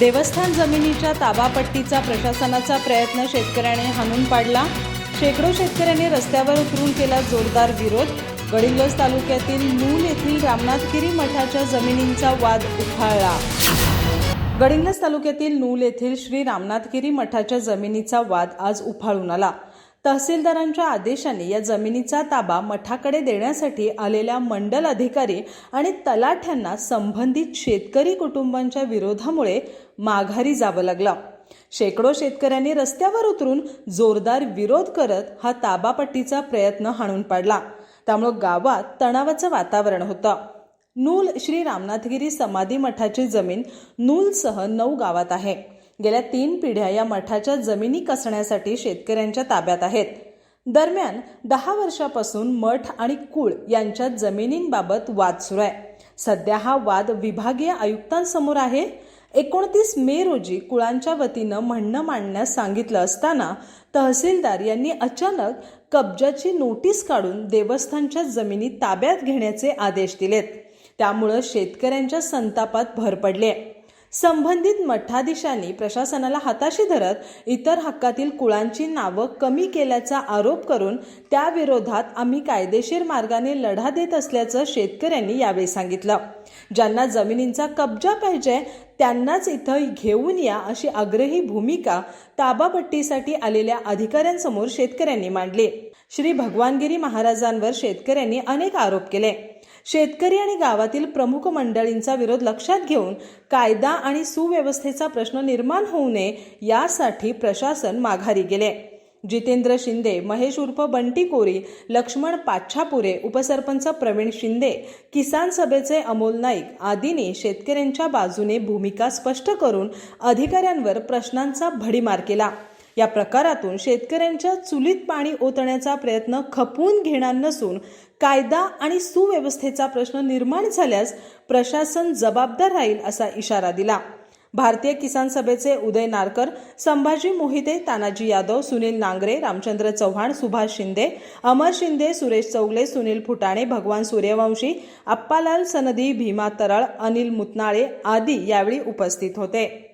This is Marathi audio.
देवस्थान जमिनीच्या ताबापट्टीचा प्रशासनाचा प्रयत्न शेतकऱ्याने हाणून पाडला. शेकडो शेतकऱ्यांनी रस्त्यावर उतरून केला जोरदार विरोध. गडिंगज तालुक्यातील मूल येथील रामनाथगिरी मठाच्या जमिनींचा वाद उफाळला गडिंगज तालुक्यातील नूल येथील श्री रामनाथगिरी मठाच्या जमिनीचा वाद आज उफाळून आला. तहसीलदारांच्या आदेशाने या जमिनीचा ताबा मठाकडे देण्यासाठी आलेल्या मंडल अधिकारी आणि तलाठ्यांना संबंधित शेतकरी कुटुंबांच्या विरोधामुळे माघारी जावं लागलं. शेकडो शेतकऱ्यांनी रस्त्यावर उतरून जोरदार विरोध करत हा ताबापट्टीचा प्रयत्न हाणून पाडला. त्यामुळे गावात तणावाचं वातावरण होतं. नूल श्री रामनाथगिरी समाधी मठाची जमीन नूलसह नऊ गावात आहे. गेल्या तीन पिढ्या या मठाच्या जमिनी कसण्यासाठी शेतकऱ्यांच्या ताब्यात आहेत. दरम्यान दहा वर्षापासून मठ आणि कुळ यांच्या जमिनींबाबत वाद सुरू आहे. सध्या हा वाद विभागीय आयुक्तांसमोर आहे. एकोणतीस मे रोजी कुळांच्या वतीनं म्हणणं मांडण्यास सांगितलं असताना तहसीलदार यांनी अचानक कब्जाची नोटीस काढून देवस्थानच्या जमिनी ताब्यात घेण्याचे आदेश दिलेत. त्यामुळं शेतकऱ्यांच्या संतापात भर पडली आहे संबंधित मठाधीशांनी प्रशासनाला हाताशी धरत इतर हक्कातील कुळांची नावं कमी केल्याचा आरोप करून त्या विरोधात आम्ही कायदेशीर मार्गाने लढा देत असल्याचं शेतकऱ्यांनी यावेळी सांगितलं. ज्यांना जमिनींचा कब्जा पाहिजे त्यांनाच इथं घेऊन या अशी आग्रही भूमिका ताबापट्टीसाठी आलेल्या अधिकाऱ्यांसमोर शेतकऱ्यांनी मांडली. श्री भगवानगिरी महाराजांवर शेतकऱ्यांनी अनेक आरोप केले. शेतकरी आणि गावातील प्रमुख मंडळींचा विरोध लक्षात घेऊन कायदा आणि सुव्यवस्थेचा प्रश्न निर्माण होऊ नये यासाठी प्रशासन माघारी गेले. जितेंद्र शिंदे महेश उर्फ बंटी कोरी लक्ष्मण पाच्छापुरे उपसरपंच प्रवीण शिंदे किसान सभेचे अमोल नाईक आदींनी शेतकऱ्यांच्या बाजूने भूमिका स्पष्ट करून अधिकाऱ्यांवर प्रश्नांचा भडीमार केला. या प्रकारातून शेतकऱ्यांच्या चुलीत पाणी ओतण्याचा प्रयत्न खपवून घेणार नसून कायदा आणि सुव्यवस्थेचा प्रश्न निर्माण झाल्यास प्रशासन जबाबदार राहील असा इशारा दिला. भारतीय किसान सभेचे उदय नारकर संभाजी मोहिते तानाजी यादव सुनील नांगरे रामचंद्र चव्हाण सुभाष शिंदे अमर शिंदे सुरेश चौगले सुनील फुटाणे भगवान सूर्यवंशी अप्पालाल सनदी भीमा तरळ अनिल मुतनाळे आदी यावेळी उपस्थित होते.